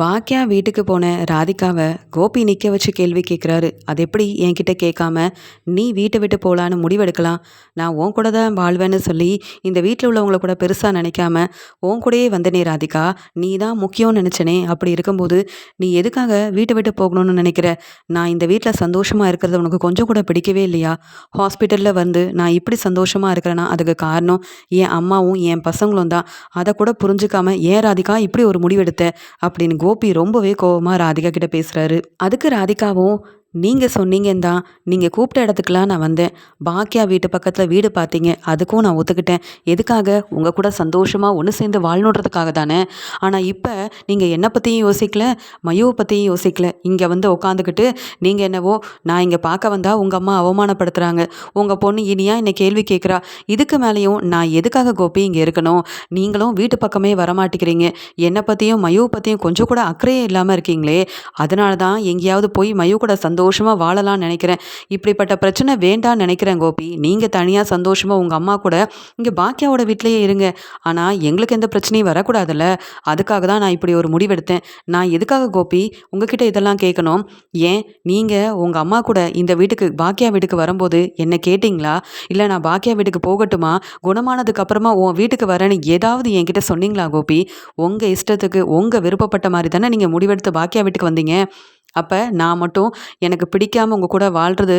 பாக்கியா வீட்டுக்கு போன ராதிகாவை கோபி நிற்க வச்சு கேள்வி கேட்குறாரு அது எப்படி என்கிட்ட கேட்காம நீ வீட்டை விட்டு போகலான்னு முடிவெடுக்கலாம். நான் உன் கூட தான் வாழ்வேன்னு சொல்லி இந்த வீட்டில் உள்ளவங்கள கூட பெருசாக நினைக்காம உன் கூடயே வந்தனே ராதிகா. நீ தான் முக்கியம்னு நினச்சனே. அப்படி இருக்கும்போது நீ எதுக்காக வீட்டை விட்டு போகணும்னு நினைக்கிற? நான் இந்த வீட்டில் சந்தோஷமாக இருக்கிறது உனக்கு கொஞ்சம் கூட பிடிக்கவே இல்லையா? ஹாஸ்பிட்டலில் வந்து நான் இப்படி சந்தோஷமாக இருக்கிறேன்னா அதுக்கு காரணம் என் அம்மாவும் என் பசங்களும் தான். அதை கூட புரிஞ்சுக்காம ஏன் ராதிகா இப்படி ஒரு முடிவெடுத்த? அப்படின்னு கோபி ரொம்பவே கோவமாக ராதிகா கிட்ட பேசுகிறாரு அதுக்கு ராதிகாவும் நீங்கள் சொன்னீங்கன்னு தான் நீங்கள் கூப்பிட்ட இடத்துக்குலாம் நான் வந்தேன். பாக்கியா வீட்டு பக்கத்தில் வீடு பார்த்தீங்க அதுக்கும் நான் ஒத்துக்கிட்டேன். எதுக்காக? உங்கள் கூட சந்தோஷமாக ஒன்று சேர்ந்து வாழணுன்றதுக்காக தானே. ஆனால் இப்போ நீங்கள் என்னை பற்றியும் யோசிக்கல மயுவை பற்றியும் யோசிக்கல. இங்கே வந்து உட்காந்துக்கிட்டு நீங்கள் என்னவோ நான் இங்கே பார்க்க வந்தால் உங்கள் அம்மா அவமானப்படுத்துகிறாங்க உங்கள் பொண்ணு இனியா என்னை கேள்வி கேட்குறா இதுக்கு மேலேயும் நான் எதுக்காக கோபி இங்கே இருக்கணும்? நீங்களும் வீட்டு பக்கமே வரமாட்டேங்கிறீங்க. என்னை பற்றியும் மயுவை பற்றியும் கொஞ்சம் கூட அக்கறையே இல்லாமல் இருக்கீங்களே. அதனால தான் எங்கேயாவது போய் மயு கூட சந்தோஷம் சந்தோஷமாக வாழலாம்னு நினைக்கிறேன். இப்படிப்பட்ட பிரச்சனை வேண்டாம்னு நினைக்கிறேன் கோபி. நீங்கள் தனியாக சந்தோஷமாக உங்கள் அம்மா கூட இங்கே பாக்கியாவோட வீட்லேயே இருங்க. ஆனால் எங்களுக்கு எந்த பிரச்சனையும் வரக்கூடாதுல்ல. அதுக்காக தான் நான் இப்படி ஒரு முடிவெடுத்தேன். நான் எதுக்காக கோபி? உங்ககிட்ட இதெல்லாம் கேட்கணும். ஏன்? நீங்கள் உங்கள் அம்மா கூட இந்த வீட்டுக்கு பாக்கியா வீட்டுக்கு வரும்போது என்னை கேட்டிங்களா? இல்லை நான் பாக்கியா வீட்டுக்கு போகட்டுமா? குணமானதுக்கு அப்புறமா உன் வீட்டுக்கு வரேன்னு ஏதாவது என்கிட்ட சொன்னீங்களா கோபி? உங்கள் இஷ்டத்துக்கு உங்கள் விருப்பப்பட்ட மாதிரி தானே நீங்கள் முடிவெடுத்து பாக்கியா வீட்டுக்கு வந்தீங்க? அப்போ நான் மட்டும் எனக்கு பிடிக்காமல் உங்கள் கூட வாழ்கிறது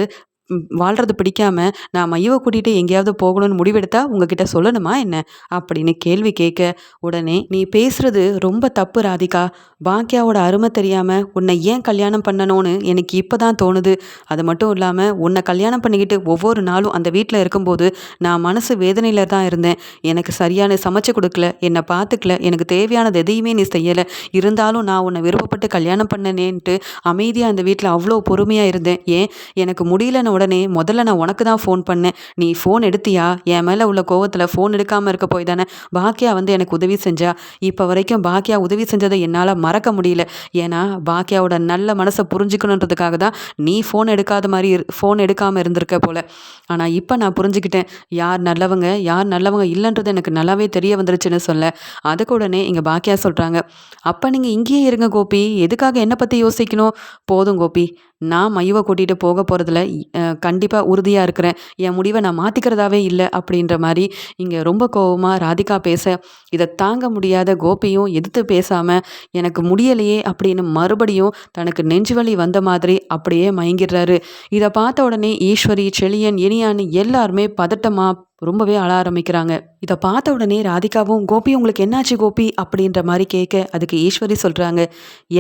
வாழ்கிறது பிடிக்காம நான் மையவை கூட்டிகிட்டு எங்கேயாவது போகணும்னு முடிவெடுத்தா உங்ககிட்ட சொல்லணுமா என்ன? அப்படின்னு கேள்வி கேட்க உடனே நீ பேசுறது ரொம்ப தப்பு ராதிகா. பாக்கியாவோட அருமை தெரியாமல் உன்னை ஏன் கல்யாணம் பண்ணணும்னு எனக்கு இப்போ தான் தோணுது. அது மட்டும் இல்லாமல் உன்னை கல்யாணம் பண்ணிக்கிட்டு ஒவ்வொரு நாளும் அந்த வீட்டில் இருக்கும்போது நான் மனசு வேதனையில் தான் இருந்தேன். எனக்கு சரியான சமைச்சு கொடுக்கல என்னை பார்த்துக்கல எனக்கு தேவையானது எதையுமே நீ செய்யலை. இருந்தாலும் நான் உன்னை விருப்பப்பட்டு கல்யாணம் பண்ணனேன்ட்டு அமைதியாக அந்த வீட்டில் அவ்வளோ பொறுமையாக இருந்தேன். ஏன்? எனக்கு முடியலன்னு உடனே முதல்ல நான் உனக்கு தான் ஃபோன் பண்ணேன். நீ ஃபோன் எடுத்தியா? என் மேலே உள்ள கோவத்தில் ஃபோன் எடுக்காமல் இருக்க போய் தானே? பாக்கியா வந்து எனக்கு உதவி செஞ்சா? இப்போ வரைக்கும் பாக்கியா உதவி செஞ்சதை என்னால் மறக்க முடியல. ஏன்னா பாக்கியாவோட நல்ல மனசை புரிஞ்சுக்கணுன்றதுக்காக தான் நீ ஃபோன் எடுக்காத மாதிரி ஃபோன் எடுக்காமல் இருந்திருக்க போல. ஆனால் இப்போ நான் புரிஞ்சுக்கிட்டேன். யார் நல்லவங்க யார் நல்லவங்க இல்லைன்றது எனக்கு நல்லாவே தெரிய வந்துருச்சுன்னு சொல்ல. அதுக்கு உடனே இங்கே பாக்கியா சொல்கிறாங்க அப்போ நீங்கள் இங்கேயே இருங்க கோபி. எதுக்காக என்னை பற்றி யோசிக்கணும்? போதும் கோபி. நான் மையுவை கூட்டிகிட்டு போக போகிறதுல கண்டிப்பாக உறுதியாக இருக்கிறேன். என் முடிவை நான் மாற்றிக்கிறதாவே இல்லை அப்படின்ற மாதிரி இங்கே ரொம்ப கோபமாக ராதிகா பேச இதை தாங்க முடியாத கோபியும் எதிர்த்து பேசாமல் எனக்கு முடியலையே அப்படின்னு மறுபடியும் தனக்கு நெஞ்சுவலி வந்த மாதிரி அப்படியே மயங்கிடுறாரு. இதை பார்த்த உடனே ஈஸ்வரி செழியன் இனியான்னு எல்லாருமே பதட்டமாக ரொம்பவே அழ ஆரம்பிக்கிறாங்க. இதை பார்த்த உடனே ராதிகாவும் கோபி உங்களுக்கு என்னாச்சு கோபி? அப்படின்ற மாதிரி கேட்க அதுக்கு ஈஸ்வரி சொல்கிறாங்க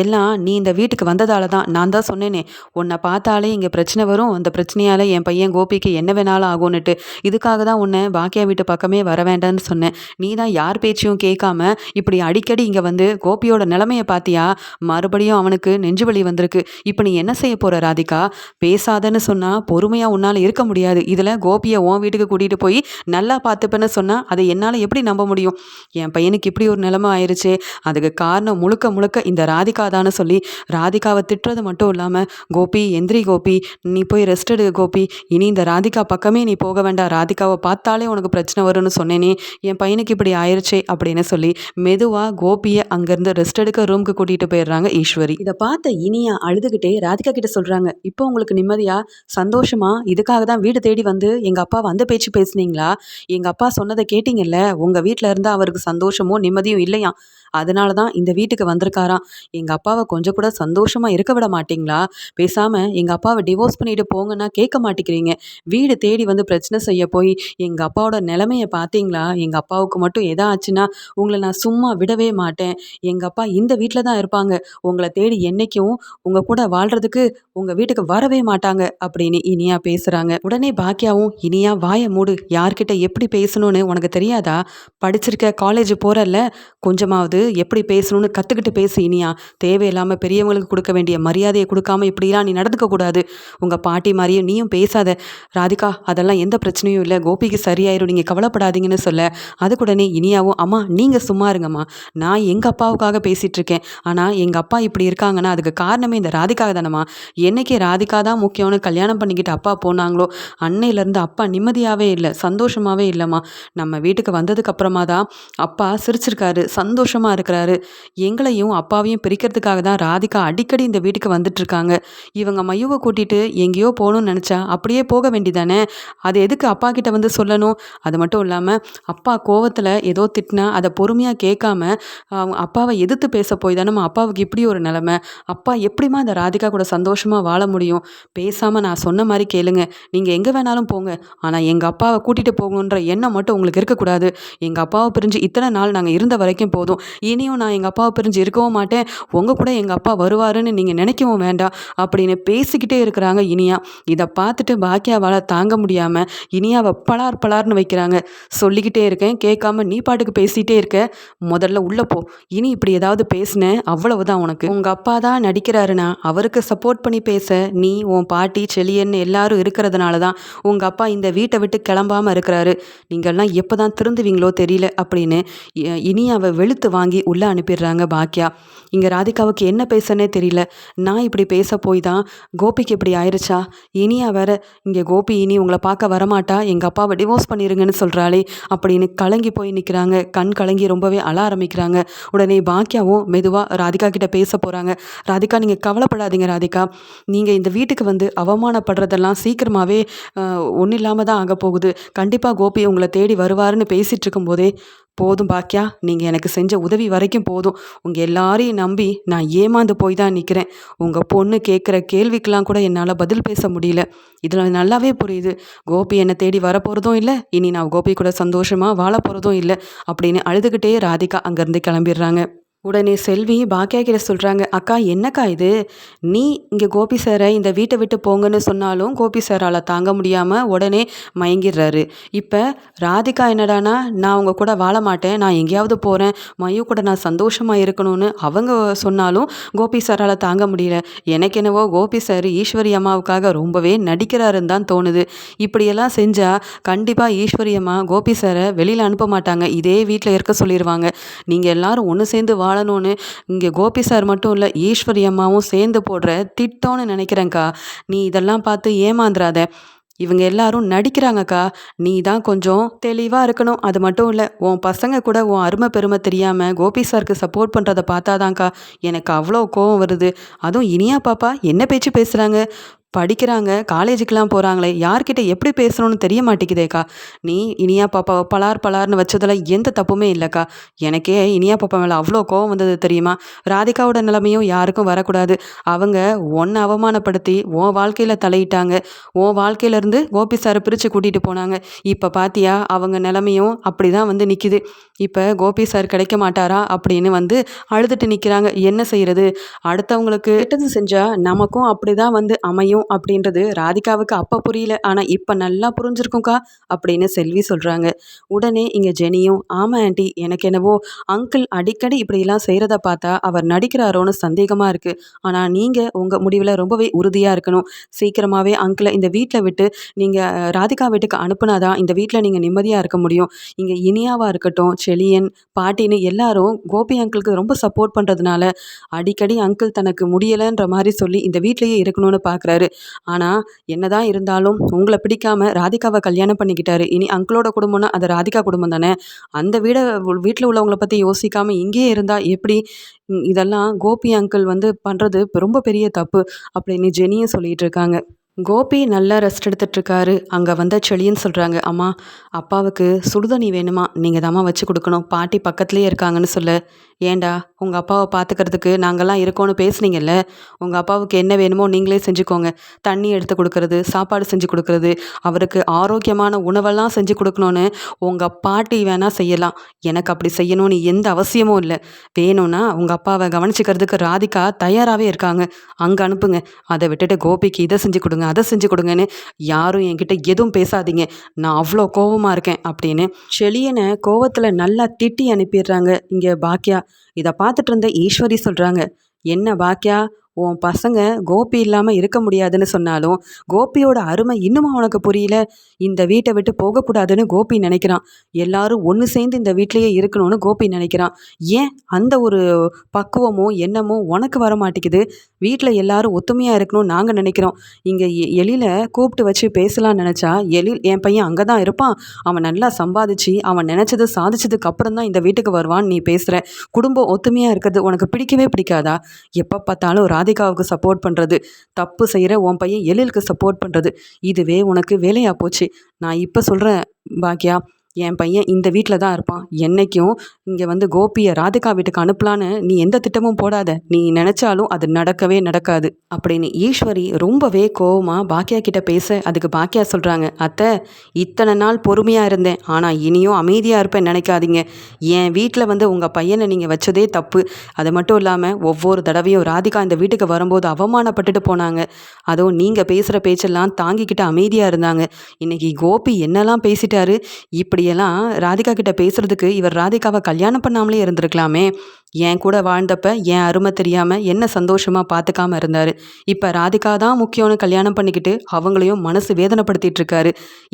எல்லாம் நீ இந்த வீட்டுக்கு வந்ததால தான். நான் தான் சொன்னேனே. உன்னை பார்த்தாலே இங்கே பிரச்சனை வரும். அந்த பிரச்சனையால் என் பையன் கோபிக்கு என்ன வேணாலும் ஆகும்னுட்டு. இதுக்காக தான் உன்னை பாக்கியா வீட்டு பக்கமே வர வேண்டாம்னு சொன்னேன். நீ தான் யார் பேச்சையும் கேட்காம இப்படி அடிக்கடி இங்கே வந்து கோபியோட நிலைமையை பார்த்தியா? மறுபடியும் அவனுக்கு நெஞ்சு வலி வந்திருக்கு. இப்போ நீ என்ன செய்ய போகிற ராதிகா? பேசாதன்னு சொன்னால் பொறுமையாக உன்னால் இருக்க முடியாது. இதில் கோபியை உன் வீட்டுக்கு கூட்டிகிட்டு போய் நல்லா பார்த்துப்பேன்னு சொன்னால் அதை என்னால் எப்படி நம்ப முடியும்? என் பையனுக்கு இப்படி ஒரு நிலைமை ஆயிடுச்சு அதுக்கு காரணம் முழுக்க முழுக்க இந்த ராதிகா தானே சொல்லி ராதிகாவை திட்டுறது மட்டும் இல்லாமல் கோபி எந்திரி கோபி நீ போய் ரெஸ்ட் எடு கோபி இனி இந்த ராதிகா பக்கமே நீ போக வேண்டாம். ராதிகாவை பார்த்தாலே உனக்கு பிரச்சனை வரும்னு சொன்னேனே. என் பையனுக்கு இப்படி ஆயிடுச்சே அப்படின்னு சொல்லி மெதுவாக கோபியை அங்கேருந்து ரெஸ்ட் எடுக்க ரூமுக்கு கூட்டிகிட்டு போயிடுறாங்க ஈஸ்வரி. இதை பார்த்த இனியா அழுதுகிட்டே ராதிகா கிட்ட சொல்கிறாங்க இப்போ உங்களுக்கு நிம்மதியாக சந்தோஷமா? இதுக்காக தான் வீடு தேடி வந்து எங்கள் அப்பா வந்த பேச்சு பேசுனீங்களா? எங்கள் அப்பா சொன்னதை கேட்டிங்கல்ல? உங்கள் வீட்டில் இருந்தால் அவருக்கு சந்தோஷமோ நிம்மதியும் இல்லையா? அதனால தான் இந்த வீட்டுக்கு வந்திருக்காராம். எங்கள் அப்பாவை கொஞ்சம் கூட சந்தோஷமாக இருக்க விட மாட்டிங்களா? பேசாமல் எங்கள் அப்பாவை டிவோர்ஸ் பண்ணிட்டு போங்கன்னா கேட்க மாட்டேங்கிறீங்க. வீடு தேடி வந்து பிரச்சனை செய்ய போய் எங்கள் அப்பாவோட நிலமையை பார்த்தீங்களா? எங்கள் அப்பாவுக்கு மட்டும் எதா ஆச்சுன்னா உங்களை நான் சும்மா விடவே மாட்டேன். எங்கள் அப்பா இந்த வீட்டில் தான் இருப்பாங்க. உங்களை தேடி என்றைக்கும் உங்கள் கூட வாழ்கிறதுக்கு உங்கள் வீட்டுக்கு வரவே மாட்டாங்க அப்படின்னு இனியா பேசுகிறாங்க உடனே பாக்கியாவும் இனியா வாய மூடு. யார்கிட்ட எப்படி பேசணும்னு உனக்கு தெரியாதா? படிச்சிருக்க காலேஜ் போகிறல்ல கொஞ்சமாவது எப்படி பேசணும்னு கற்றுக்கிட்டு பேசு இனியா. தேவையில்லாமல் பெரியவங்களுக்கு கொடுக்க வேண்டிய மரியாதையை கொடுக்காம இப்படிலாம் நீ நடந்துக்கக்கூடாது உங்கள் பாட்டி மாதிரியும் நீயும் பேசாத. ராதிகா அதெல்லாம் எந்த பிரச்சனையும் இல்லை. கோபிக்கு சரியாயிரும். நீங்கள் கவலைப்படாதீங்கன்னு சொல்ல. அதுக்குடனே இனியாவும் அம்மா நீங்கள் சும்மா இருங்கம்மா. நான் எங்கள் அப்பாவுக்காக பேசிகிட்டு இருக்கேன். ஆனால் எங்கள் அப்பா இப்படி இருக்காங்கன்னா அதுக்கு காரணமே இந்த ராதிகா தானம்மா. என்னைக்கு ராதிகா தான் முக்கியம்னு கல்யாணம் பண்ணிக்கிட்டு அப்பா போனாங்களோ அன்னையிலேருந்து அப்பா நிம்மதியாகவே இல்லை. சந்தோஷமாகவே இல்லைம்மா. நம்ம வீட்டுக்கு வந்ததுக்கு அப்புறமா தான் அப்பா சிரிச்சிருக்காரு சந்தோஷமாக இருக்கிறாரு. எங்களையும் அப்பாவையும் பிரிக்கிறதுக்காக தான் ராதிகா அடிக்கடி இந்த வீட்டுக்கு வந்துட்டுருக்காங்க. இவங்க மையுவை கூட்டிகிட்டு எங்கேயோ போகணும்னு நினச்சா அப்படியே போக வேண்டிதானே அது எதுக்கு அப்பா கிட்ட வந்து சொல்லணும்? அது மட்டும் இல்லாமல் அப்பா கோவத்தில் ஏதோ திட்டினா அதை பொறுமையாக கேட்காம அவங்க அப்பாவை எதிர்த்து பேச போய் தானே அப்பாவுக்கு இப்படி ஒரு நிலமை. அப்பா எப்படிம்மா இந்த ராதிகா கூட சந்தோஷமாக வாழ முடியும்? பேசாமல் நான் சொன்ன மாதிரி கேளுங்க. நீங்கள் எங்கே வேணாலும் போங்க. ஆனால் எங்கள் அப்பாவை கூட்டிகிட்டு போகணுன்ற எண்ணம் மட்டும் உங்களுக்கு இருக்கக்கூடாது. எங்கள் அப்பாவை பிரிஞ்சு இத்தனை நாள் நாங்கள் இருந்த வரைக்கும் போதும். இனியும் நான் எங்கள் அப்பாவை பிரிஞ்சு இருக்கவும் மாட்டேன். உங்கள் கூட எங்கள் அப்பா வருவாருன்னு நீங்கள் நினைக்கவும் வேண்டாம். அப்படின்னு பேசிக்கிட்டே இருக்கிறாங்க இனியா. இதை பார்த்துட்டு பாக்கியாவால் தாங்க முடியாமல் இனியாவை பலார் பலார்னு வைக்கிறாங்க. சொல்லிக்கிட்டே இருக்கேன். கேட்காம நீ பாட்டுக்கு பேசிகிட்டே இருக்க. முதல்ல உள்ளே போ. இனி இப்படி ஏதாவது பேசினேன் அவ்வளவுதான் உனக்கு. உங்கள் அப்பா தான் நடிக்கிறாருன்னா அவருக்கு சப்போர்ட் பண்ணி பேச நீ உன் பாட்டி செளியன்னு எல்லாரும் இருக்கிறதுனால தான் உங்கள் அப்பா இந்த வீட்டை விட்டு கிளம்பாமல் இருக்கிறாரு. நீங்கள்லாம் எப்போ தான் திருந்துவீங்களோ தெரியல அப்படின்னு இ- இனி அவ வெளுத்து வாங்கி உள்ளே அனுப்பிடுறாங்க பாக்கியா இங்கே ராதிகாவுக்கு என்ன பேசனே தெரியல. நான் இப்படி பேச போய் தான் கோபிக்கு இப்படி ஆயிடுச்சா இனியா வேற இங்கே கோபி இனி உங்களை பார்க்க வரமாட்டா? எங்கள் அப்பாவை டிவோர்ஸ் பண்ணிடுங்கன்னு சொல்கிறாளே அப்படின்னு கலங்கி போய் நிற்கிறாங்க கண் கலங்கி ரொம்பவே அழ ஆரம்பிக்கிறாங்க. உடனே பாக்கியாவும் மெதுவாக ராதிகா கிட்ட பேச போகிறாங்க ராதிகா நீங்கள் கவலைப்படாதீங்க ராதிகா. நீங்கள் இந்த வீட்டுக்கு வந்து அவமானப்படுறதெல்லாம் சீக்கிரமாகவே ஒன்றும் இல்லாமல் தான் ஆக போகுது. கண்டிப்பாக கோபி உங்களை தேடி வருவாருன்னு பேசிகிட்டு இருக்கும்போதே போதும் பாக்கியா நீங்கள் எனக்கு செஞ்ச உதவி வரைக்கும் போதும். உங்கள் எல்லாரையும் நம்பி நான் ஏமாந்து போய் தான் நிற்கிறேன் உங்கள் பொண்ணு கேட்குற கேள்விக்கெலாம் கூட என்னால் பதில் பேச முடியல. இதில் நல்லாவே புரியுது. கோபி என்னை தேடி வரப்போகிறதும் இல்லை. இனி நான் கோபி கூட சந்தோஷமாக வாழ போகிறதும் இல்லை. அப்படின்னு அழுதுகிட்டே ராதிகா அங்கேருந்து கிளம்பிடுறாங்க. உடனே செல்வி பாக்கியா கிட்ட சொல்கிறாங்க அக்கா என்னக்கா இது? நீ இங்கே கோபி சாரை இந்த வீட்டை விட்டு போங்கன்னு சொன்னாலும் கோபி சாரால் தாங்க முடியாமல் உடனே மயங்கிடுறாரு. இப்போ ராதிகா என்னடானா நான் அவங்க கூட வாழ மாட்டேன் நான் எங்கேயாவது போகிறேன் மயு கூட நான் சந்தோஷமாக இருக்கணும்னு அவங்க சொன்னாலும் கோபி சாரால் தாங்க முடியல. எனக்கு என்னவோ கோபி சார் ஈஸ்வரி அம்மாவுக்காக ரொம்பவே நடிக்கிறாருன்னு தான் தோணுது. இப்படியெல்லாம் செஞ்சால் கண்டிப்பாக ஈஸ்வரி அம்மா கோபி சாரை வெளியில் அனுப்ப மாட்டாங்க. இதே வீட்டில் இருக்க சொல்லிடுவாங்க நீங்கள் எல்லோரும் ஒன்று சேர்ந்து வாழணும்னு இங்கே கோபி சார் மட்டும் இல்லை ஈஸ்வரி அம்மாவும் சேர்ந்து போடுற திட்டம்னு நினைக்கிறேன்க்கா நீ இதெல்லாம் பார்த்து ஏமாந்துறாத. இவங்க எல்லாரும் நடிக்கிறாங்கக்கா. நீ தான் கொஞ்சம் தெளிவாக இருக்கணும். அது மட்டும் இல்லை உன் பசங்க கூட உன் அருமை பெருமை தெரியாமல் கோபி சாருக்கு சப்போர்ட் பண்ணுறதை பார்த்தாதான்க்கா எனக்கு அவ்வளோ கோவம் வருது. அதுவும் இனியா பாப்பா என்ன பேச்சு பேசுகிறாங்க படிக்கிறாங்க காலேஜுக்கெலாம் போகிறாங்களே யார்கிட்ட எப்படி பேசணும்னு தெரிய மாட்டேங்குதேக்கா. நீ இனியா பாப்பாவை பலார் பலார்னு வச்சதில் எந்த தப்புமே இல்லைக்கா. எனக்கே இனியா பாப்பா மேலே அவ்வளோ கோவம் வந்தது தெரியுமா? ராதிகாவோட நிலைமையும் யாருக்கும் வரக்கூடாது. அவங்க ஒன்றை அவமானப்படுத்தி உன் வாழ்க்கையில் தலையிட்டாங்க. உன் வாழ்க்கையிலேருந்து கோபி சாரை பிரித்து கூட்டிகிட்டு போனாங்க. இப்போ பாத்தியா அவங்க நிலைமையும் அப்படி தான் வந்து நிற்கிது இப்போ கோபி சார் கிடைக்க மாட்டாரா அப்படின்னு வந்து அழுதுட்டு நிற்கிறாங்க என்ன செய்கிறது அடுத்தவங்களுக்கு கெட்டது செஞ்சால் நமக்கும் அப்படி தான் வந்து அமையும். அப்படின்றது ராதிகாவுக்கு அப்போ புரியல. ஆனால் இப்போ நல்லா புரிஞ்சிருக்கும்க்கா அப்படின்னு செல்வி சொல்கிறாங்க உடனே இங்கே ஜெனியும் ஆமாம் ஆண்டி எனக்கு என்னவோ அங்கிள் அடிக்கடி இப்படியெல்லாம் செய்கிறத பார்த்தா அவர் நடிக்கிறாரோன்னு சந்தேகமாக இருக்குது ஆனால் நீங்கள் உங்கள் முடிவில் ரொம்பவே உறுதியாக இருக்கணும். சீக்கிரமாகவே அங்கிளை இந்த வீட்டில் விட்டு நீங்கள் ராதிகா வீட்டுக்கு அனுப்புனாதான் இந்த வீட்டில் நீங்கள் நிம்மதியாக இருக்க முடியும். இங்கே இனியாவாக இருக்கட்டும் செலியன் பாட்டின்னு எல்லாரும் கோபி அங்கிளுக்கு ரொம்ப சப்போர்ட் பண்ணுறதுனால அடிக்கடி அங்கிள் தனக்கு முடியலைன்ற மாதிரி சொல்லி இந்த வீட்லேயே இருக்கணும்னு பார்க்குறாரு ஆனால் என்னதான் இருந்தாலும் உங்களை பிடிக்காம ராதிகாவை கல்யாணம் பண்ணிக்கிட்டாரு. இனி அங்கிளோட குடும்பம்னா அது ராதிகா குடும்பம் தானே? அந்த வீடை வீட்டில் உள்ளவங்கள பற்றி யோசிக்காமல் இங்கேயே இருந்தால் எப்படி இதெல்லாம் கோபி அங்கிள் வந்து பண்ணுறது ரொம்ப பெரிய தப்பு அப்படின்னு ஜெனியும் சொல்லிட்டு இருக்காங்க. கோபி நல்லா ரெஸ்ட் எடுத்துட்டு இருக்காரு அங்கே வந்த செளியன்னு சொல்கிறாங்க அம்மா அப்பாவுக்கு சுடுதண்ணி வேணுமா? நீங்கள் தாம்மா வச்சு கொடுக்கணும். பாட்டி பக்கத்துலேயே இருக்காங்கன்னு சொல்ல. ஏண்டா உங்கள் அப்பாவை பார்த்துக்கிறதுக்கு நாங்கள்லாம் இருக்கோன்னு பேசுனீங்கல்ல? உங்கள் அப்பாவுக்கு என்ன வேணுமோ நீங்களே செஞ்சுக்கோங்க. தண்ணி எடுத்து கொடுக்கறது சாப்பாடு செஞ்சு கொடுக்கறது அவருக்கு ஆரோக்கியமான உணவெல்லாம் செஞ்சு கொடுக்கணுன்னு உங்கள் பாட்டி வேணால் செய்யலாம். எனக்கு அப்படி செய்யணும்னு எந்த அவசியமும் இல்லை. வேணும்னா உங்கள் அப்பாவை கவனிச்சிக்கிறதுக்கு ராதிகா தயாராகவே இருக்காங்க. அங்கே அனுப்புங்க. அதை விட்டுட்டு கோபிக்கு இதை செஞ்சு கொடுங்க. அதை செஞ்சு கொடுங்கன்னு யாரும் என்கிட்ட எதுவும் பேசாதீங்க. நான் அவ்வளோ கோவமாக இருக்கேன் அப்படின்னு செளியனை கோவத்தில் நல்லா திட்டி அனுப்பிடுறாங்க. இங்கே பாக்கியா இதை பார்த்துட்டு இருந்த ஈஸ்வரி சொல்கிறாங்க என்ன பாக்கியா உன் பசங்க கோபி இல்லாமல் இருக்க முடியாதுன்னு சொன்னாலும் கோபியோட அருமை இன்னுமா உனக்கு புரியல? இந்த வீட்டை விட்டு போகக்கூடாதுன்னு கோபி நினைக்கிறான். எல்லாரும் ஒன்று சேர்ந்து இந்த வீட்லேயே இருக்கணும்னு கோபி நினைக்கிறான். ஏன் அந்த ஒரு பக்குவமோ எண்ணமோ உனக்கு வர மாட்டேங்குது வீட்டில் எல்லாரும் ஒத்துமையாக இருக்கணும்னு நாங்கள் நினைக்கிறோம். இங்கே எழில கூப்பிட்டு வச்சு பேசலாம்னு நினச்சா எழில் என் பையன் அங்கே தான் இருப்பான். அவன் நல்லா சம்பாதிச்சு அவன் நினச்சது சாதிச்சதுக்கு அப்புறம் தான் இந்த வீட்டுக்கு வருவான்னு நீ பேசுகிற குடும்பம் ஒத்துமையாக இருக்கிறது உனக்கு பிடிக்கவே பிடிக்காதா? எப்போ பார்த்தாலும் ராதிகாவுக்கு சப்போர்ட் பண்ணுறது தப்பு செய்கிற உன் பையன் எழிலுக்கு சப்போர்ட் பண்ணுறது இதுவே உனக்கு வேலையாக போச்சு. நான் இப்போ சொல்கிறேன் பாக்கியா என் பையன் இந்த வீட்டில் தான் இருப்பான். என்றைக்கும் இங்கே வந்து கோபியை ராதிகா வீட்டுக்கு அனுப்பலான்னு நீ எந்த திட்டமும் போடாத. நீ நினச்சாலும் அது நடக்கவே நடக்காது. அப்படின்னு ஈஸ்வரி ரொம்பவே கோவமாக பாக்கியா கிட்ட பேச அதுக்கு பாக்கியா சொல்கிறாங்க அத்தை இத்தனை நாள் பொறுமையாக இருந்தேன். ஆனால் இனியும் அமைதியாக இருப்பேன் நினைக்காதீங்க. என் வீட்டில் வந்து உங்கள் பையனை நீங்கள் வச்சதே தப்பு. அது மட்டும் இல்லாமல் ஒவ்வொரு தடவையும் ராதிகா இந்த வீட்டுக்கு வரும்போது அவமானப்பட்டுட்டு போனாங்க. அதுவும் நீங்கள் பேசுகிற பேச்செல்லாம் தாங்கிக்கிட்டு அமைதியாக இருந்தாங்க. இன்றைக்கி கோபி என்னெல்லாம் பேசிட்டாரு? இப்படி இப்படியெல்லாம் ராதிகா கிட்ட பேசுறதுக்கு இவர் ராதிகாவை கல்யாணம் பண்ணாமலே இருந்திருக்கலாமே. என் கூட வாழ்ந்தப்ப என் அருமை தெரியாமல் என்ன சந்தோஷமாக பார்த்துக்காம இருந்தார். இப்போ ராதிகா தான் முக்கியம்னு கல்யாணம் பண்ணிக்கிட்டு அவங்களையும் மனசு வேதனைப்படுத்திட்டு இருக்காரு.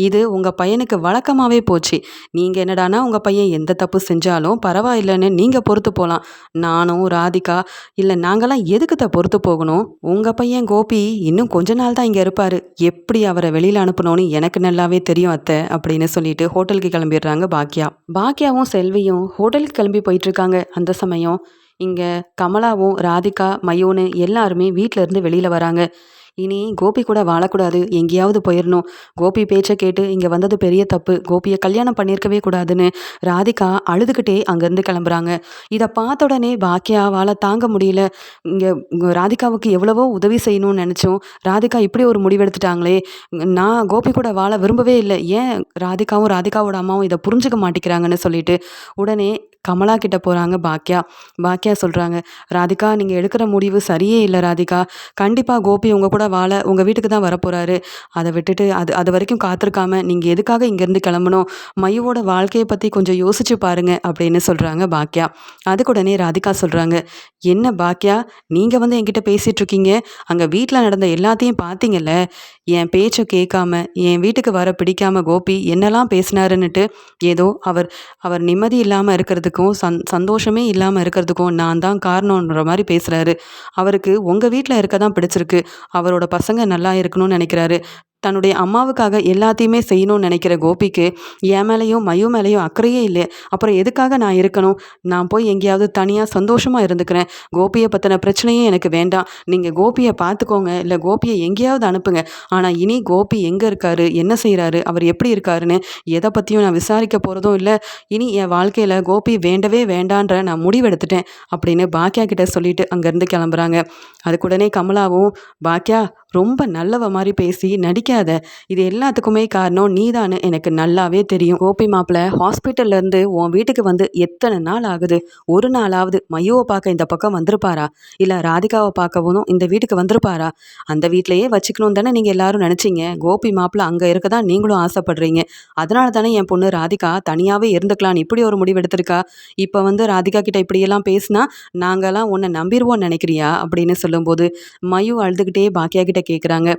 இது உங்கள் பையனுக்கு வழக்கமாகவே போச்சு. நீங்கள் என்னடானா உங்கள் பையன் எந்த தப்பு செஞ்சாலும் பரவாயில்லைன்னு நீங்கள் பொறுத்து போகலாம் நானும் ராதிகா இல்லை நாங்களாம் எதுக்கு பொறுத்து போகணும்? உங்கள் பையன் கோபி இன்னும் கொஞ்ச நாள் தான் இங்கே இருப்பார். எப்படி அவரை வெளியில் அனுப்பணும்னு எனக்கு நல்லாவே தெரியும் அத்தை அப்படின்னு சொல்லிட்டு ஹோட்டலுக்கு கிளம்பிடுறாங்க பாக்கியா பாக்கியாவும் செல்வியும் ஹோட்டலுக்கு கிளம்பி போயிட்டுருக்காங்க அந்த சமயம் இங்கே கமலாவும் ராதிகா மையோன்னு எல்லாருமே வீட்டிலேருந்து வெளியில் வராங்க. இனி கோபி கூட வாழக்கூடாது. எங்கேயாவது போயிடணும் கோபி பேச்சை கேட்டு இங்கே வந்தது பெரிய தப்பு. கோபியை கல்யாணம் பண்ணியிருக்கவே கூடாதுன்னு ராதிகா அழுதுகிட்டே அங்கேருந்து கிளம்புறாங்க. இதை பார்த்த உடனே பாக்கியாவால் தாங்க முடியல. இங்கே ராதிகாவுக்கு எவ்வளவோ உதவி செய்யணும்னு நினச்சோம். ராதிகா இப்படி ஒரு முடிவெடுத்துட்டாங்களே நான் கோபி கூட வாழ விரும்பவே இல்லை. ஏன் ராதிகாவும் ராதிகாவோட அம்மாவும் இதை புரிஞ்சுக்க மாட்டேங்கிறாங்கன்னு சொல்லிட்டு உடனே கமலா கிட்ட போகிறாங்க பாக்கியா பாக்கியா சொல்கிறாங்க ராதிகா நீங்கள் எடுக்கிற முடிவு சரியே இல்லை ராதிகா. கண்டிப்பாக கோபி உங்கள் கூட வாழ உங்கள் வீட்டுக்கு தான் வரப்போகிறாரு அதை விட்டுட்டு அது அது வரைக்கும் காத்திருக்காம நீங்கள் எதுக்காக இங்கேருந்து கிளம்பணும்? மையோட வாழ்க்கையை பற்றி கொஞ்சம் யோசிச்சு பாருங்க அப்படின்னு சொல்கிறாங்க பாக்கியா அதுக்கு உடனே ராதிகா சொல்கிறாங்க என்ன பாக்கியா நீங்கள் வந்து என்கிட்ட பேசிகிட்டு இருக்கீங்க? அங்கே வீட்டில் நடந்த எல்லாத்தையும் பார்த்தீங்கல்ல என் பேச்சை கேட்காம என் வீட்டுக்கு வர பிடிக்காம கோபி என்னெல்லாம் பேசினாருன்னுட்டு ஏதோ அவர் அவர் நிம்மதி இல்லாமல் இருக்கிறதுக்கு இருக்கிறதுக்கும் சந் சந்தோஷமே இல்லாமல் இருக்கிறதுக்கும் நான் தான் காரணன்ற மாதிரி பேசுகிறாரு அவருக்கு உங்கள் வீட்டில் இருக்க தான் பிடிச்சிருக்கு. அவரோட பசங்க நல்லா இருக்கணும்னு நினைக்கிறாரு. தன்னுடைய அம்மாவுக்காக எல்லாத்தையுமே செய்யணும்னு நினைக்கிற கோபிக்கு என் மேலேயும் மயு மேலேயும் அக்கறையே இல்லை. அப்புறம் எதுக்காக நான் இருக்கணும்? நான் போய் எங்கேயாவது தனியாக சந்தோஷமாக இருந்துக்கிறேன். கோபியை பற்றின பிரச்சனையே எனக்கு வேண்டாம். நீங்கள் கோபியை பார்த்துக்கோங்க. இல்லை கோபியை எங்கேயாவது அனுப்புங்க. ஆனால் இனி கோபி எங்கே இருக்காரு? என்ன செய்கிறாரு அவர் எப்படி இருக்காருன்னு எதை பற்றியும் நான் விசாரிக்க போகிறதும் இல்லை. இனி என் வாழ்க்கையில் கோபி வேண்டவே வேண்டான்ற நான் முடிவெடுத்துட்டேன் அப்படின்னு பாக்கியா கிட்ட சொல்லிட்டு அங்கேருந்து கிளம்புறாங்க. அதுக்குடனே கமலாவும் பாக்கியா ரொம்ப நல்லவ மாதிரி பேசி நடிக்காத இது எல்லாத்துக்குமே காரணம் நீதான்னு எனக்கு நல்லாவே தெரியும். கோபி மாப்பிள்ள ஹாஸ்பிட்டல்லேருந்து உன் வீட்டுக்கு வந்து எத்தனை நாள் ஆகுது? ஒரு நாளாவது மையோவை பார்க்க இந்த பக்கம் வந்திருப்பாரா? இல்லை ராதிகாவை பார்க்கவும் இந்த வீட்டுக்கு வந்திருப்பாரா? அந்த வீட்டிலையே வச்சுக்கணும் தானே நீங்கள் எல்லாரும் நினச்சிங்க. கோபி மாப்பிள்ள அங்கே இருக்க தான் நீங்களும் ஆசைப்படுறீங்க. அதனால தானே என் பொண்ணு ராதிகா தனியாகவே இருந்துக்கலான்னு இப்படி ஒரு முடிவு எடுத்திருக்கா? இப்போ வந்து ராதிகா கிட்ட இப்படியெல்லாம் பேசினா நாங்கள்லாம் உன்னை நம்பிடுவோம்னு நினைக்கிறியா? அப்படின்னு சொல்லும்போது மயு அழுதுகிட்டே பாக்கியா கிட்ட கேட்குறாங்க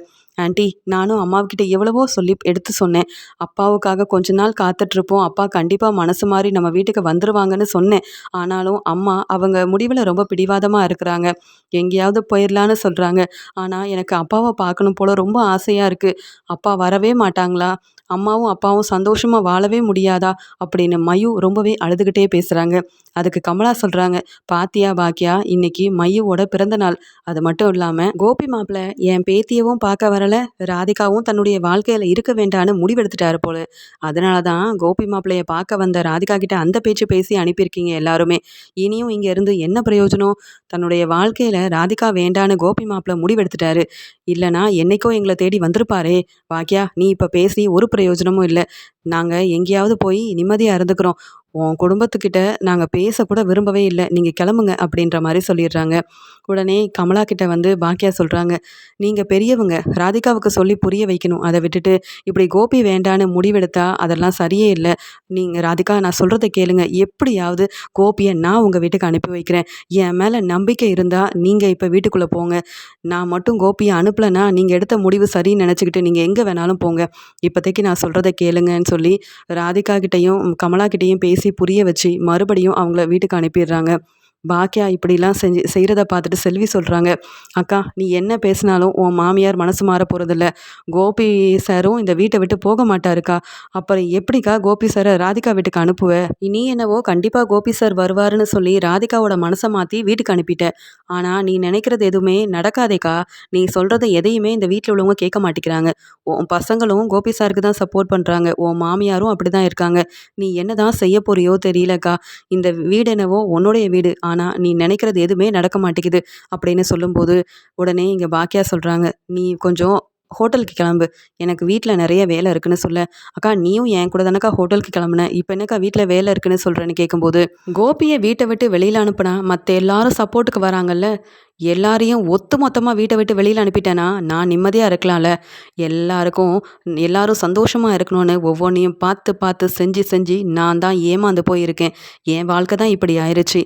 ஆண்டி நானும் அம்மாவுக்கிட்ட எவ்வளவோ சொல்லி எடுத்து சொன்னேன். அப்பாவுக்காக கொஞ்ச நாள் காத்துட்ருப்போம் அப்பா கண்டிப்பாக மனசு மாதிரி நம்ம வீட்டுக்கு வந்துடுவாங்கன்னு சொன்னேன். ஆனாலும் அம்மா அவங்க முடிவில் ரொம்ப பிடிவாதமாக இருக்கிறாங்க. எங்கேயாவது போயிடலான்னு சொல்கிறாங்க ஆனால் எனக்கு அப்பாவை பார்க்கணும் போல் ரொம்ப ஆசையாக இருக்குது அப்பா வரவே மாட்டாங்களா? அம்மாவும் அப்பாவும் சந்தோஷமாக வாழவே முடியாதா? அப்படின்னு மயு ரொம்பவே அழுதுகிட்டே பேசுகிறாங்க அதுக்கு கமலா சொல்கிறாங்க பாத்தியா பாக்கியா இன்னைக்கு மையுவோட பிறந்த நாள். அது மட்டும் இல்லாமல் கோபி மாப்பிள்ள என் பேத்தியவும் பார்க்க வரல. ராதிகாவும் தன்னுடைய வாழ்க்கையில் இருக்க வேண்டான்னு முடிவெடுத்துட்டாரு போல. அதனால தான் கோபி மாப்பிள்ளைய பார்க்க வந்த ராதிகா கிட்ட அந்த பேச்சு பேசி அனுப்பியிருக்கீங்க எல்லாருமே. இனியும் இங்கே இருந்து என்ன பிரயோஜனம்? தன்னுடைய வாழ்க்கையில் ராதிகா வேண்டான்னு கோபி மாப்பிள்ள முடிவெடுத்துட்டாரு. இல்லைனா என்னைக்கோ எங்களை தேடி வந்திருப்பாரே. பாக்கியா நீ இப்போ பேசி ஒரு பிரயோஜனமும் இல்லை. நாங்கள் எங்கேயாவது போய் நிம்மதியாக இருந்துக்கிறோம். உன் குடும்பத்துக்கிட்ட நாங்கள் பேசக்கூட விரும்பவே இல்லை. நீங்கள் கிளம்புங்க அப்படின்ற மாதிரி சொல்லிடுறாங்க. உடனே கமலா கிட்ட வந்து பாக்கியா சொல்கிறாங்க நீங்கள் பெரியவங்க ராதிகாவுக்கு சொல்லி புரிய வைக்கணும். அதை விட்டுட்டு இப்படி கோபி வேண்டான்னு முடிவெடுத்தா அதெல்லாம் சரியே இல்லை. நீங்கள் ராதிகா நான் சொல்கிறத கேளுங்க. எப்படியாவது கோபியை நான் உங்கள் வீட்டுக்கு அனுப்பி வைக்கிறேன். என் மேலே நம்பிக்கை இருந்தால் நீங்கள் இப்போ வீட்டுக்குள்ளே போங்க. நான் மட்டும் கோபியை அனுப்பலைன்னா நீங்கள் எடுத்த முடிவு சரின்னு நினச்சிக்கிட்டு நீங்கள் எங்கே வேணாலும் போங்க. இப்போதைக்கு நான் சொல்கிறத கேளுங்கன்னு சொல்லி ராதிகா கிட்டேயும் கமலா கிட்டேயும் பேசி புரிய வச்சு மறுபடியும் அவங்கள வீட்டுக்கு அனுப்பிடுறாங்க. பாக்கியா இப்படிலாம் செஞ்சு செய்கிறத பார்த்துட்டு செல்வி சொல்கிறாங்க அக்கா நீ என்ன பேசினாலும் உன் மாமியார் மனசு மாற போகிறதில்ல கோபி சாரும் இந்த வீட்டை விட்டு போக மாட்டாருக்கா. அப்புறம் எப்படிக்கா கோபி சாரை ராதிகா வீட்டுக்கு அனுப்புவ? நீ என்னவோ கண்டிப்பாக கோபி சார் வருவாருன்னு சொல்லி ராதிகாவோட மனசை மாற்றி வீட்டுக்கு அனுப்பிட்ட. ஆனால் நீ நினைக்கிறது எதுவுமே நடக்காதேக்கா. நீ சொல்கிறத எதையுமே இந்த வீட்டில் உள்ளவங்க கேட்க மாட்டேங்கிறாங்க. உன் பசங்களும் கோபி சாருக்கு தான் சப்போர்ட் பண்ணுறாங்க உன் மாமியாரும் அப்படி தான் இருக்காங்க. நீ என்ன தான் செய்ய போறியோ தெரியலக்கா. இந்த வீடு என்னவோ உன்னுடைய வீடு. ஆனால் நீ நினைக்கிறது எதுவுமே நடக்க மாட்டேங்குது அப்படின்னு சொல்லும்போது உடனே இங்கே பாக்கியா சொல்கிறாங்க நீ கொஞ்சம் ஹோட்டலுக்கு கிளம்பு. எனக்கு வீட்டில் நிறைய வேலை இருக்குன்னு சொல்ல. அக்கா நீயும் என் கூட தானக்கா ஹோட்டலுக்கு கிளம்புன? இப்போ என்னக்கா வீட்டில் வேலை இருக்குன்னு சொல்கிறேன்னு கேட்கும்போது கோபியை வீட்டை விட்டு வெளியில் அனுப்புனா மற்ற எல்லாரும் சப்போர்ட்டுக்கு வராங்கல்ல? எல்லாரையும் ஒத்து மொத்தமாக வீட்டை விட்டு வெளியில் அனுப்பிட்டேன்னா நான் நிம்மதியாக இருக்கலாம்ல. எல்லாருக்கும் எல்லாரும் சந்தோஷமாக இருக்கணும்னு ஒவ்வொன்றையும் பார்த்து பார்த்து செஞ்சு செஞ்சு நான் தான் ஏமாந்து போயிருக்கேன். என் வாழ்க்கை தான் இப்படி ஆயிடுச்சு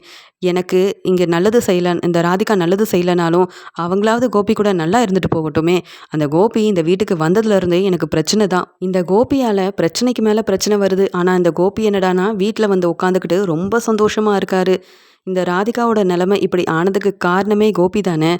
எனக்கு இங்கே நல்லது செய்யலை இந்த ராதிகா நல்லது செய்யலைனாலும் அவங்களாவது கோபி கூட நல்லா இருந்துட்டு போகட்டுமே. அந்த கோபி இந்த வீட்டுக்கு வந்ததுலேருந்தே எனக்கு பிரச்சனை தான். இந்த கோபியால் பிரச்சனைக்கு மேலே பிரச்சனை வருது. ஆனால் இந்த கோபி என்னடானா வீட்டில் வந்து உட்காந்துக்கிட்டு ரொம்ப சந்தோஷமாக இருக்காரு. இந்த ராதிகாவோட நிலைமை இப்படி ஆனதுக்கு காரணமே கோபி தானே?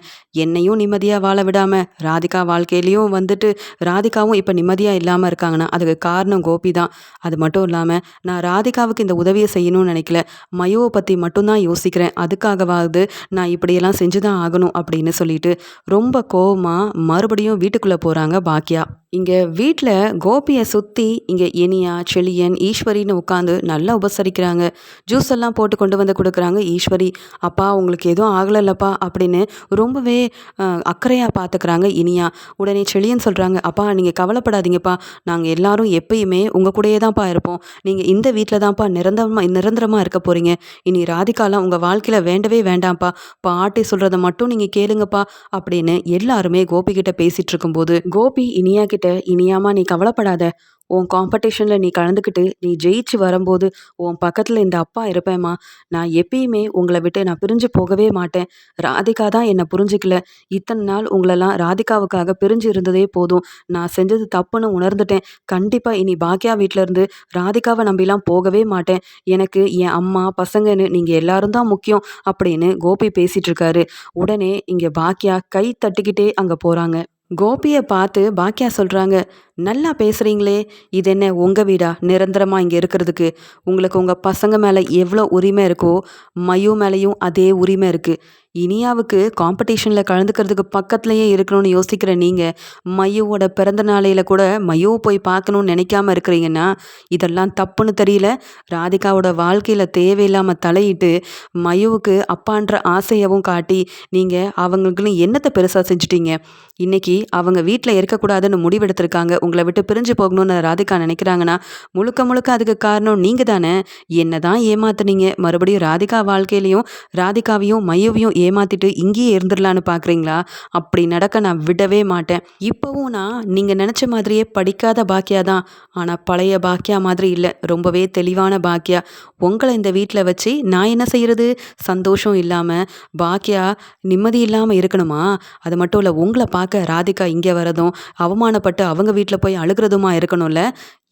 என்னையும் நிம்மதியாக வாழ விடாமல் ராதிகா வாழ்க்கையிலையும் வந்துட்டு ராதிகாவும் இப்போ நிம்மதியாக இல்லாமல் இருக்காங்கன்னா அதுக்கு காரணம் கோபி தான். அது மட்டும் இல்லாமல் நான் ராதிகாவுக்கு இந்த உதவியை செய்யணும்னு நினைக்கல. மயோவை பற்றி மட்டும்தான் யோசிக்கிறேன். அதுக்காகவாவது நான் இப்படியெல்லாம் செஞ்சு தான் ஆகணும் அப்படின்னு சொல்லிட்டு ரொம்ப கோவமாக மறுபடியும் வீட்டுக்குள்ளே போகிறாங்க பாக்கியா இங்கே வீட்டில் கோபியை சுற்றி இங்கே இனியா செழியன் ஈஸ்வரின்னு உட்காந்து நல்லா உபசரிக்கிறாங்க. ஜூஸ் எல்லாம் போட்டு கொண்டு வந்து கொடுக்குறாங்க. ஈஸ்வரி அப்பா உங்களுக்கு எதுவும் ஆகலைல்லப்பா அப்படின்னு ரொம்பவே அக்கறையாக பார்த்துக்கிறாங்க இனியா. உடனே செழியன் சொல்கிறாங்க அப்பா நீங்கள் கவலைப்படாதீங்கப்பா. நாங்கள் எல்லாரும் எப்பயுமே உங்கள் கூடயே தான்ப்பா இருப்போம். நீங்கள் இந்த வீட்டில் தான்ப்பா நிரந்தரமாக நிரந்தரமாக இருக்க போகிறீங்க இனி ராதிகாலாம் உங்கள் வாழ்க்கையில் வேண்டவே வேண்டாம்ப்பா. பாட்டி சொல்கிறத மட்டும் நீங்கள் கேளுங்கப்பா அப்படின்னு எல்லாருமே கோபி கிட்ட பேசிகிட்டு இருக்கும்போது கோபி இனியா கிட்ட இனியாமா நீ கவலைப்படாத. உன் காம்படிஷனில் நீ கலந்துக்கிட்டு நீ ஜெயிச்சு வரும்போது உன் பக்கத்தில் இந்த அப்பா இருப்பேம்மா. நான் எப்பயுமே உங்களை விட்டு நான் பிரிஞ்சு போகவே மாட்டேன். ராதிகா தான் என்னை புரிஞ்சிக்கல. இத்தனை நாள் உங்களெல்லாம் ராதிகாவுக்காக பிரிஞ்சு இருந்ததே போதும். நான் செஞ்சது தப்புன்னு உணர்ந்துட்டேன். கண்டிப்பாக இனி பாக்கியா வீட்டிலேருந்து ராதிகாவை நம்பிலாம் போகவே மாட்டேன். எனக்கு என் அம்மா பசங்கன்னு நீங்கள் எல்லாரும் தான் முக்கியம் அப்படின்னு கோபி பேசிகிட்டு இருக்காரு உடனே இங்கே பாக்கியா கை தட்டிக்கிட்டே அங்கே போகிறாங்க கோபியை பார்த்து பாக்கியா சொல்கிறாங்க நல்லா பேசுகிறீங்களே இது என்ன உங்கள் வீடா? நிரந்தரமாக இங்கே இருக்கிறதுக்கு. உங்களுக்கு உங்கள் பசங்க மேலே எவ்வளோ உரிமை இருக்கோ மயோ மேலேயும் அதே உரிமை இருக்குது இனியாவுக்கு காம்படிஷனில் கலந்துக்கிறதுக்கு பக்கத்துலேயே இருக்கணும்னு யோசிக்கிற நீங்கள் மையோவோட பிறந்த நாளையில் கூட மையோ போய் பார்க்கணுன்னு நினைக்காம இருக்கிறீங்கன்னா இதெல்லாம் தப்புன்னு தெரியல. ராதிகாவோட வாழ்க்கையில் தேவையில்லாமல் தலையிட்டு மையோவுக்கு அப்பான்ற ஆசையவும் காட்டி நீங்கள் அவங்களுக்குன்னு என்னத்தை பெருசாக செஞ்சிட்டீங்க? இன்றைக்கி அவங்க வீட்டில் இருக்கக்கூடாதுன்னு முடிவெடுத்திருக்காங்க. உங்களை விட்டு பிரிஞ்சு போகணும்னு ராதிகா நினைக்கிறாங்கன்னா முழுக்க முழுக்க அதுக்கு காரணம் நீங்கள் தானே என்ன தான் ஏமாத்துனீங்க. மறுபடியும் ராதிகா வாழ்க்கையிலையும் ராதிகாவையும் மையவையும் ஏமாத்திட்டு இங்கேயே இருந்துடலான்னு பார்க்குறீங்களா அப்படி நடக்க நான் விடவே மாட்டேன். இப்போவும் நான் நீங்கள் நினச்ச மாதிரியே படிக்காத பாக்கியா தான். ஆனால் பழைய பாக்கியா மாதிரி இல்லை. ரொம்பவே தெளிவான பாக்கியா. உங்களை இந்த வீட்டில் வச்சு நான் என்ன செய்கிறது சந்தோஷம் இல்லாமல் பாக்கியா நிம்மதி இல்லாமல் இருக்கணுமா? அது மட்டும் இல்லை உங்களை பார்க்க ராதிகா இங்கே வரதும் அவமானப்பட்டு அவங்க வீட்டில் போய் அழுகிறதுமா இருக்கணும்ல?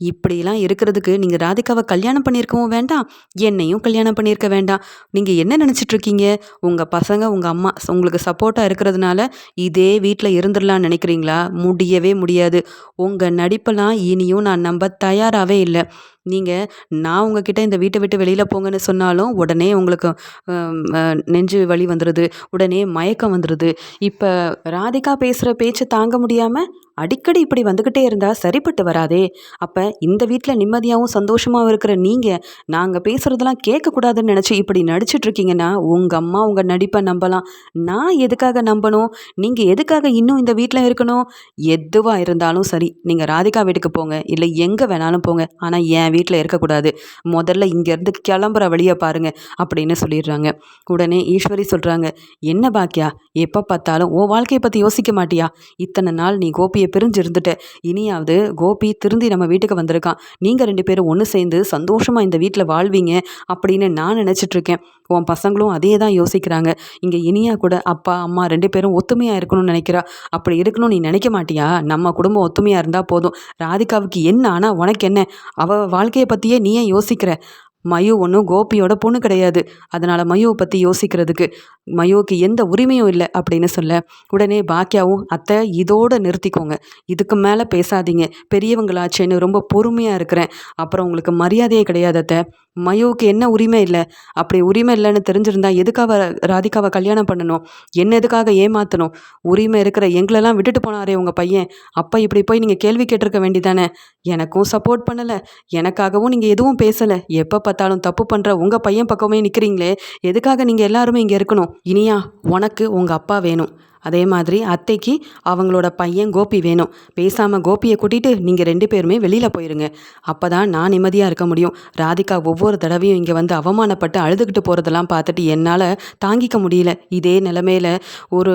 இப்படிலாம் இருக்கிறதுக்கு நீங்கள் ராதிகாவை கல்யாணம் பண்ணியிருக்கவும் வேண்டாம் என்னையும் கல்யாணம் பண்ணியிருக்க வேண்டாம். நீங்கள் என்ன நினச்சிட்ருக்கீங்க உங்கள் பசங்க உங்கள் அம்மா உங்களுக்கு சப்போர்ட்டாக இருக்கிறதுனால இதே வீட்டில் இருந்துடலான்னு நினைக்கிறீங்களா? முடியவே முடியாது. உங்கள் நடிப்பெல்லாம் இனியும் நான் நம்ப தயாராகவே இல்லை. நீங்கள் நான் உங்ககிட்ட இந்த வீட்டை விட்டு வெளியில் போங்கன்னு சொன்னாலும் உடனே உங்களுக்கு நெஞ்சு வலி வந்துடுது உடனே மயக்கம் வந்துடுது இப்போ ராதிகா பேசுகிற பேச்சை தாங்க முடியாமல் அடிக்கடி இப்படி வந்துக்கிட்டே இருந்தால் சரிப்பட்டு வராதே. அப்போ இந்த வீட்டில் நிம்மதியாகவும் சந்தோஷமாகவும் இருக்கிற நீங்கள் நாங்கள் பேசுகிறதெல்லாம் கேட்கக்கூடாதுன்னு நினச்சி இப்படி நடிச்சிட்டு இருக்கீங்கன்னா உங்கள் அம்மா உங்கள் நடிப்பை நம்பலாம். நான் எதுக்காக நம்பணும்? நீங்கள் எதுக்காக இன்னும் இந்த வீட்டில் இருக்கணும்? எதுவாக இருந்தாலும் சரி நீங்கள் ராதிகா வீட்டுக்கு போங்க. இல்லை எங்கே வேணாலும் போங்க. ஆனால் என் வீட்டில் இருக்கக்கூடாது. முதல்ல இங்கேருந்து கிளம்புற வழியை பாருங்க அப்படின்னு சொல்லிடுறாங்க. உடனே ஈஸ்வரி சொல்கிறாங்க என்ன பாக்கியா? எப்போ பார்த்தாலும் உன் வாழ்க்கையை பற்றி யோசிக்க மாட்டியா? இத்தனை நாள் நீ கோபியை பிரிஞ்சு இருந்துட்ட இனியாவது கோபி திருந்தி நம்ம வீட்டுக்கு வந்திருக்கான். நீங்கள் ரெண்டு பேரும் ஒன்று சேர்ந்து சந்தோஷமாக இந்த வீட்டில் வாழ்வீங்க அப்படின்னு நான் நினச்சிட்ருக்கேன் உன் பசங்களும் அதே தான் யோசிக்கிறாங்க. இங்கே இனியா கூட அப்பா அம்மா ரெண்டு பேரும் ஒத்துமையாக இருக்கணும்னு நினைக்கிறா. அப்படி இருக்கணும்னு நீ நினைக்க மாட்டியா? நம்ம குடும்பம் ஒத்துமையாக இருந்தால் போதும். ராதிகாவுக்கு என்ன? ஆனால் உனக்கு என்ன? அவள் வாழ்க்கையை பற்றியே நீ ஏன் யோசிக்கிற? மயு ஒன்றும் கோபியோட பொண்ணு கிடையாது. அதனால் மயுவை பற்றி யோசிக்கிறதுக்கு மயுவுக்கு எந்த உரிமையும் இல்லை அப்படின்னு சொல்ல உடனே பாக்கியாவும் அத்தை இதோடு நிறுத்திக்கோங்க. இதுக்கு மேலே பேசாதீங்க. பெரியவங்களாச்சேன்னு ரொம்ப பொறுமையாக இருக்கிறேன். அப்புறம் உங்களுக்கு மரியாதையே கிடையாது அத்தை. மயுவுக்கு என்ன உரிமை இல்லை? அப்படி உரிமை இல்லைன்னு தெரிஞ்சிருந்தா எதுக்காக ராதிகாவை கல்யாணம் பண்ணணும்? என்ன எதுக்காக ஏமாற்றணும் உரிமை இருக்கிற எங்களெல்லாம் விட்டுட்டு போனாரே உங்கள் பையன். அப்போ இப்படி போய் நீங்கள் கேள்வி கேட்டிருக்க வேண்டிதானே எனக்கும் சப்போர்ட் பண்ணலை. எனக்காகவும் நீங்கள் எதுவும் பேசலை. எப்போ பார்த்தாலும் தப்பு பண்ணுற உங்கள் பையன் பக்கமே நிற்கிறீங்களே எதுக்காக நீங்கள் எல்லாருமே இங்கே இருக்கணும்? இனியா உனக்கு உங்கள் அப்பா வேணும். அதே மாதிரி அத்தைக்கு அவங்களோட பையன் கோபி வேணும். பேசாமல் கோபியை கூட்டிகிட்டு நீங்கள் ரெண்டு பேருமே வெளியில் போயிருங்க. அப்போ தான் நான் நிம்மதியாக இருக்க முடியும். ராதிகா ஒவ்வொரு தடவையும் இங்கே வந்து அவமானப்பட்டு அழுதுகிட்டு போகிறதெல்லாம் பார்த்துட்டு என்னால் தாங்கிக்க முடியல. இதே நிலமையில் ஒரு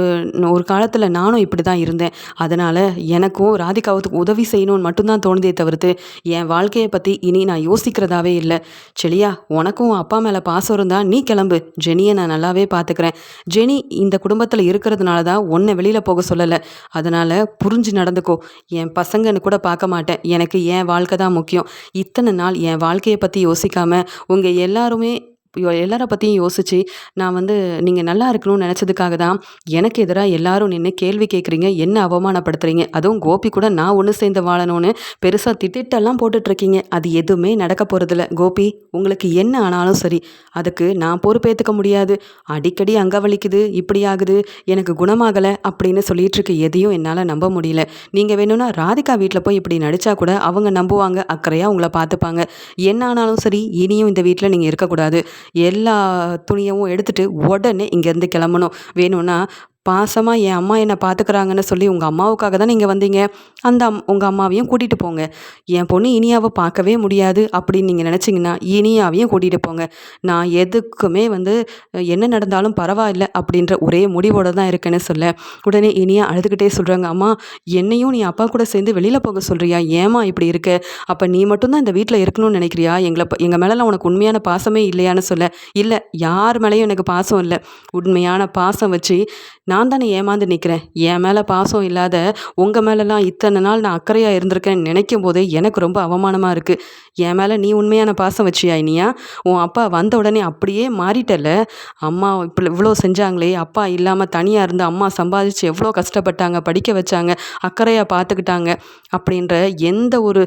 ஒரு காலத்தில் நானும் இப்படி தான் இருந்தேன். அதனால் எனக்கும் ராதிகாவுக்கு உதவி செய்யணும்னு மட்டும்தான் தோணுதே தவிர்த்து என் வாழ்க்கையை பற்றி இனி நான் யோசிக்கிறதாவே இல்லை. செளியா உனக்கும் அப்பா மேலே பாசம் இருந்தால் நீ கிளம்பு. ஜெனியை நான் நல்லாவே பார்த்துக்கிறேன். ஜெனி இந்த குடும்பத்தில் இருக்கிறதுனால தான் உன்னை வெளியில் போக சொல்லலை. அதனால் புரிஞ்சு நடந்துக்கோ. என் பசங்கன்னு கூட பார்க்க மாட்டேன். எனக்கு என் வாழ்க்கை தான் முக்கியம். இத்தனை நாள் என் வாழ்க்கையை பற்றி யோசிக்காமல் உங்கள் எல்லாருமே எல்லாரை பற்றியும் யோசித்து நான் வந்து நீங்கள் நல்லா இருக்கணும்னு நினச்சதுக்காக தான் எனக்கு எதிராக எல்லாரும் நின்று கேள்வி கேட்குறீங்க என்ன அவமானப்படுத்துறீங்க? அதுவும் கோபி கூட நான் ஒன்று சேர்ந்து வாழணும்னு பெருசாக திட்டெல்லாம் போட்டுட்ருக்கீங்க. அது எதுவுமே நடக்க போகிறதில்ல கோபி உங்களுக்கு என்ன ஆனாலும் சரி அதுக்கு நான் பொறுப்பேற்றுக்க முடியாது. அடிக்கடி அங்கே வலிக்குது இப்படி ஆகுது எனக்கு குணமாகலை அப்படின்னு சொல்லிட்டு இருக்க எதையும் என்னால் நம்ப முடியல. நீங்கள் வேணும்னா ராதிகா வீட்டில் போய் இப்படி நடித்தா கூட அவங்க நம்புவாங்க அக்கறையாக உங்களை பார்த்துப்பாங்க என்ன ஆனாலும் சரி இனியும் இந்த வீட்டில் நீங்கள் இருக்கக்கூடாது. எல்லா துணியவும் எடுத்துகிட்டு உடனே இங்கேருந்து கிளம்பணும். வேணும்னா பாசமாக என் அம்மா என்னை பார்த்துக்கிறாங்கன்னு சொல்லி உங்கள் அம்மாவுக்காக தான் நீங்கள் வந்தீங்க. அந்த அம் உங்கள் அம்மாவையும் கூட்டிகிட்டு போங்க. என் பொண்ணு இனியாவை பார்க்கவே முடியாது அப்படின்னு நீங்கள் நினச்சிங்கன்னா இனியாவையும் கூட்டிகிட்டு போங்க. நான் எதுக்குமே வந்து என்ன நடந்தாலும் பரவாயில்ல அப்படின்ற ஒரே முடிவோடு தான் இருக்கேன்னு சொல்ல. உடனே இனியா அழுதுகிட்டே சொல்கிறாங்க அம்மா என்னையும் நீ அப்பா கூட சேர்ந்து வெளியில் போக சொல்கிறியா ஏமா இப்படி இருக்க? அப்போ நீ மட்டும்தான் இந்த வீட்டில் இருக்கணும்னு நினைக்கிறியா? எங்களை எங்கள் மேலெலாம் உனக்கு உண்மையான பாசமே இல்லையான்னு சொல்ல. இல்லை யார் மேலேயும் எனக்கு பாசம் இல்லை. உண்மையான பாசம் வச்சு நான் நான் தானே ஏமாந்து நிற்கிறேன் என் மேலே பாசம் இல்லாத உங்கள் மேலெலாம் இத்தனை நாள் நான் அக்கறையாக இருந்திருக்கேன்னு நினைக்கும் போதே எனக்கு ரொம்ப அவமானமாக இருக்குது என் மேலே நீ உண்மையான பாசம் வச்சியா இனியா? உன் அப்பா வந்த உடனே அப்படியே மாறிட்டல அம்மா இப்போ இவ்வளோ செஞ்சாங்களே அப்பா இல்லாமல் தனியாக இருந்து அம்மா சம்பாதிச்சு எவ்வளோ கஷ்டப்பட்டாங்க படிக்க வச்சாங்க அக்கறையாக பார்த்துக்கிட்டாங்க அப்படின்ற எந்த ஒரு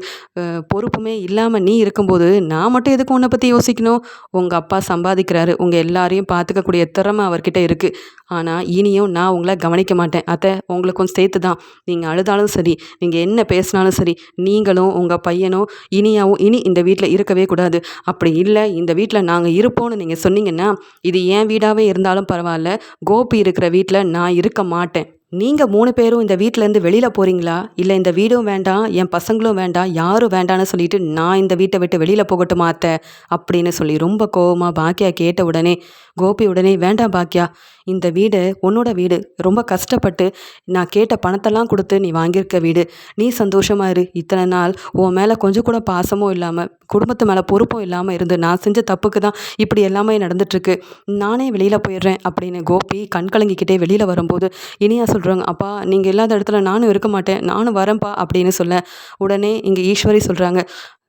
பொறுப்புமே இல்லாமல் நீ இருக்கும்போது நான் மட்டும் எதுக்கு உன்னை பற்றி யோசிக்கணும்? உங்கள் அப்பா சம்பாதிக்கிறாரு. உங்கள் எல்லாரையும் பார்த்துக்கக்கூடிய திறமை அவர்கிட்ட இருக்குது ஆனால் இனியும் நான் உங்களை கவனிக்க மாட்டேன். அத்தை உங்களுக்கும் சேர்த்து தான் நீங்கள் அழுதாலும் சரி நீங்கள் என்ன பேசினாலும் சரி நீங்களும் உங்கள் பையனும் இனியாவும் இனி இந்த வீட்டில் இருக்கவே கூடாது. அப்படி இல்லை இந்த வீட்டில் நாங்கள் இருப்போம்னு நீங்கள் சொன்னீங்கன்னா இது என் வீடாகவே இருந்தாலும் பரவாயில்ல. கோபி இருக்கிற வீட்டில் நான் இருக்க மாட்டேன். நீங்கள் மூணு பேரும் இந்த வீட்டிலேருந்து வெளியில் போகிறீங்களா இல்லை இந்த வீடும் வேண்டாம் என் பசங்களும் வேண்டாம் யாரும் வேண்டான்னு சொல்லிட்டு நான் இந்த வீட்டை விட்டு வெளியில் போகட்டுமா அத்தை? அப்படின்னு சொல்லி ரொம்ப கோவமாக பாக்கியா கேட்ட உடனே கோபி உடனே வேண்டாம் பாக்கியா இந்த வீடு உன்னோட வீடு. ரொம்ப கஷ்டப்பட்டு நான் கேட்ட பணத்தெல்லாம் கொடுத்து நீ வாங்கியிருக்க வீடு. நீ சந்தோஷமா இரு. இத்தனை நாள் உன் மேலே கொஞ்சம் கூட பாசமும் இல்லாமல் குடும்பத்து மேலே பொறுப்பும் இல்லாமல் இருந்து நான் செஞ்ச தப்புக்கு தான் இப்படி எல்லாமே நடந்துட்டுருக்கு. நானே வெளியில் போயிடுறேன். அப்படின்னு கோபி கண் கலங்கிக்கிட்டே வெளியில் வரும்போது இனியா சொல்கிறாங்க அப்பா நீங்கள் இல்லாத இடத்துல நானும் இருக்க மாட்டேன் நானும் வரேன்ப்பா அப்படின்னு சொல்ல உடனே இங்கே ஈஸ்வரி சொல்கிறாங்க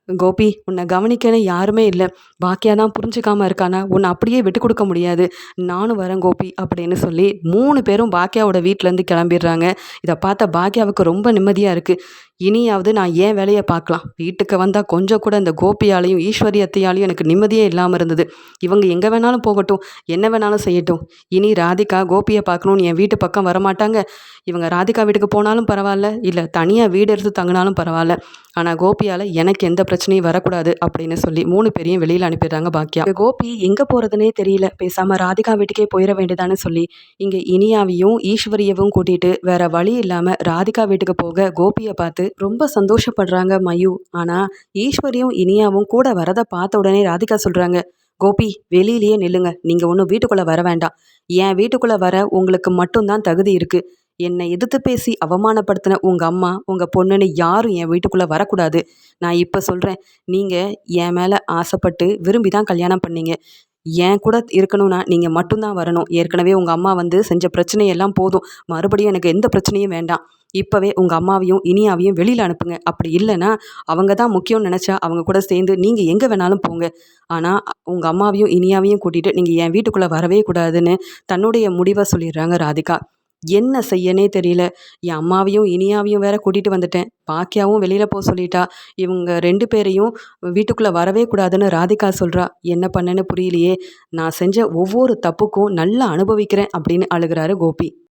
கோபி உன்னை கவனிக்கன்னு யாருமே இல்லை. பாக்கியா தான் புரிஞ்சுக்காம இருக்கானா? உன்னை அப்படியே விட்டு கொடுக்க முடியாது. நானும் வரேன் கோபி அப்படின்னு சொல்லி மூணு பேரும் பாக்கியாவோட வீட்டிலேருந்து கிளம்பிடுறாங்க. இதை பார்த்தா பாக்கியாவுக்கு ரொம்ப நிம்மதியாக இருக்குது இனியாவது நான் ஏன் வேலையை பார்க்கலாம். வீட்டுக்கு வந்தால் கொஞ்சம் கூட இந்த கோபியாலையும் ஈஸ்வரி அத்தையாலையும் எனக்கு நிம்மதியே இல்லாமல் இருந்தது. இவங்க எங்கே வேணாலும் போகட்டும். என்ன வேணாலும் செய்யட்டும். இனி ராதிகா கோபியை பார்க்கணுன்னு என் வீட்டு பக்கம் வரமாட்டாங்க. இவங்க ராதிகா வீட்டுக்கு போனாலும் பரவாயில்ல. இல்லை தனியாக வீடு எடுத்து தங்கினாலும் பரவாயில்ல. ஆனால் கோபியால் எனக்கு எந்த பிரச்சனையும் வரக்கூடாது அப்படின்னு சொல்லி மூணு பேரையும் வெளியில் அனுப்பிடுறாங்க பாக்கியா கோபி எங்கே போகிறதுனே தெரியல. பேசாமல் ராதிகா வீட்டுக்கே போயிட வேண்டியதான்னு சொல்லி இங்கே இனியாவையும் ஈஸ்வரியவும் கூட்டிகிட்டு வேற வழி இல்லாமல் ராதிகா வீட்டுக்கு போக கோபியை பார்த்து ரொம்ப சந்தோஷப்படுறாங்க மயு. ஆனால் ஈஸ்வரியும் இனியாவும் கூட வரதை பார்த்த உடனே ராதிகா சொல்கிறாங்க கோபி வெளியிலேயே நில்லுங்க. நீங்கள் ஒன்றும் வீட்டுக்குள்ளே வர வேண்டாம். என் வீட்டுக்குள்ளே வர உங்களுக்கு மட்டும்தான் தகுதி இருக்குது என்னை எதிர்த்து பேசி அவமானப்படுத்தின உங்கள் அம்மா உங்கள் பொண்ணுன்னு யாரும் என் வீட்டுக்குள்ளே வரக்கூடாது. நான் இப்போ சொல்கிறேன் நீங்கள் என் மேலே ஆசைப்பட்டு விரும்பி தான் கல்யாணம் பண்ணீங்க. என் கூட இருக்கணும்னா நீங்கள் மட்டும்தான் வரணும். ஏற்கனவே உங்கள் அம்மா வந்து செஞ்ச பிரச்சனையெல்லாம் போதும். மறுபடியும் எனக்கு எந்த பிரச்சனையும் வேண்டாம். இப்போவே உங்கள் அம்மாவையும் இனியாவையும் வெளியில் அனுப்புங்க. அப்படி இல்லைன்னா அவங்க தான் முக்கியம்னு நினச்சா அவங்க கூட சேர்ந்து நீங்கள் எங்கே வேணாலும் போங்க. ஆனால் உங்கள் அம்மாவையும் இனியாவையும் கூட்டிகிட்டு நீங்கள் என் வீட்டுக்குள்ளே வரவே கூடாதுன்னு தன்னுடைய முடிவை சொல்லிடுறாங்க ராதிகா. என்ன செய்யனே தெரியல. என் அம்மாவையும் இனியாவையும் வேற கூட்டிகிட்டு வந்துட்டேன். பாக்கியாவும் வெளியில் போக சொல்லிட்டா. இவங்க ரெண்டு பேரையும் வீட்டுக்குள்ளே வரவே கூடாதுன்னு ராதிகா சொல்கிறா என்ன பண்ணேன்னு புரியலையே. நான் செஞ்ச ஒவ்வொரு தப்புக்கும் நல்லா அனுபவிக்கிறேன் அப்படின்னு அழுகிறாரு கோபி.